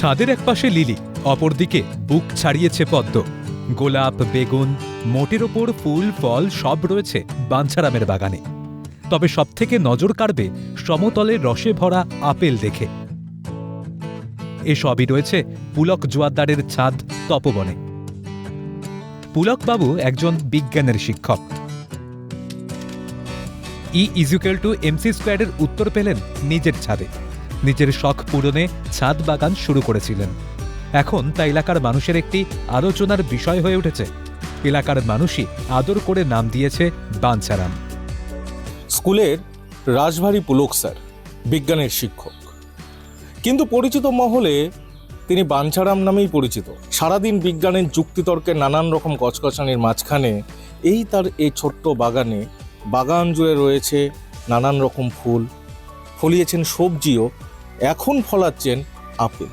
ছাদের একপাশে লিলি, অপরদিকে বুক ছাড়িয়েছে পদ্ম। গোলাপ, বেগুন, মোটের ওপর ফুল, ফল সব রয়েছে বাঞ্ছারামের বাগানে। তবে সবথেকে নজর কাড়বে সমতলে রসে ভরা আপেল দেখে। এসবই রয়েছে পুলক জোয়ারদারের ছাদ তপবনে। পুলকবাবু একজন বিজ্ঞানের শিক্ষক। ই ইজুকেল টু এমসি স্কোয়ারের উত্তর পেলেন নিজের ছাদে। নিজের শখ পূরণে ছাদ বাগান শুরু করেছিলেন। এখন তা এলাকার মানুষের একটি আলোচনার বিষয় হয়ে উঠেছে। এলাকার মানুষই আদর করে নাম দিয়েছে বাঞ্ছারাম। স্কুলের রাজভারী পুলক স্যার, বিজ্ঞানের শিক্ষক। কিন্তু পরিচিত মহলে তিনি বাঞ্ছারাম নামেই পরিচিত। সারাদিন বিজ্ঞানের যুক্তিতর্কে নানান রকম কচকচানির মাঝখানে এই তার এই ছোট্ট বাগানে বাগান জুড়ে রয়েছে নানান রকম ফুল। ফলিয়েছেন সবজিও এখন ফলাচ্ছেন আপেল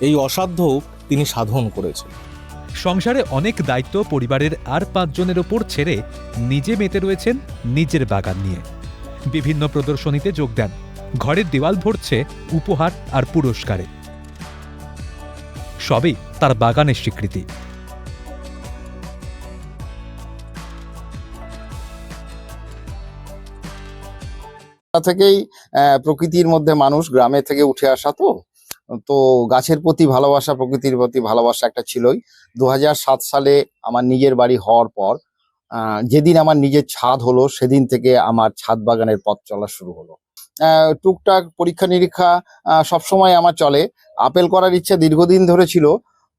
এই অসাধ্য তিনি সাধন করেছেন। সংসারে অনেক দায়িত্ব পরিবারের আর পাঁচজনের ওপর ছেড়ে নিজে মেতে রয়েছেন নিজের বাগান নিয়ে। বিভিন্ন প্রদর্শনীতে যোগ দেন। ঘরের দেওয়াল ভরছে উপহার আর পুরস্কারে। সবই তার বাগানের স্বীকৃতি। থেকেই প্রকৃতির মধ্যে মানুষ গ্রামে থেকে উঠে আসা তো। তো গাছের প্রতি ভালোবাসা, প্রকৃতির প্রতি ভালোবাসা একটা ছিলই। দু সালে আমার নিজের বাড়ি হওয়ার পর যেদিন আমার নিজের ছাদ হলো, সেদিন থেকে আমার ছাদ বাগানের পথ চলা শুরু হলো। টুকটাক পরীক্ষা নিরীক্ষা সবসময় আমার চলে। আপেল করার ইচ্ছা দীর্ঘদিন ধরে ছিল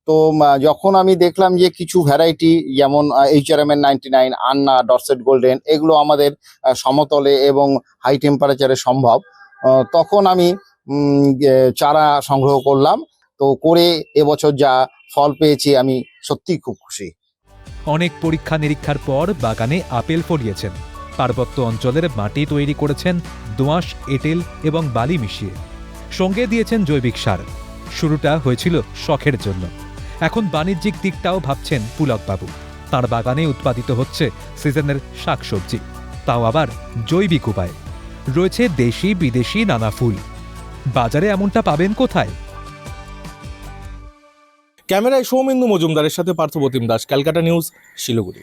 তো যখন আমি দেখলাম যে কিছু ভ্যারাইটি যেমন H R M N ninety nine Anna Dorsett golden এগুলো আমাদের সমতলে এবং হাই টেম্পারেচারে সম্ভব তখন আমি চারা সংগ্রহ করলাম। তো, করে এবছর যা ফল পেয়েছি আমি সত্যিই খুব খুশি। অনেক পরীক্ষা নিরীক্ষার পর বাগানে আপেল ফলিয়েছেন। পার্বত্য অঞ্চলের মাটি তৈরি করেছেন দোঁয়াশ, এঁটেল এবং বালি মিশিয়ে। সঙ্গে দিয়েছেন জৈবিক সার। শুরুটা হয়েছিল শখের জন্য। এখন বাণিজ্যিক দিকটাও ভাবছেন পুলকবাবু। তার বাগানে উৎপাদিত হচ্ছে সিজনের শাকসবজি, তাও আবার জৈবিক উপায়। রয়েছে দেশি, বিদেশি নানা ফুল। বাজারে এমনটা পাবেন কোথায়? ক্যামেরায় সৌমেন্দু মজুমদারের সাথে পার্থপ্রতিম দাস, ক্যালকাটা নিউজ, শিলিগুড়ি।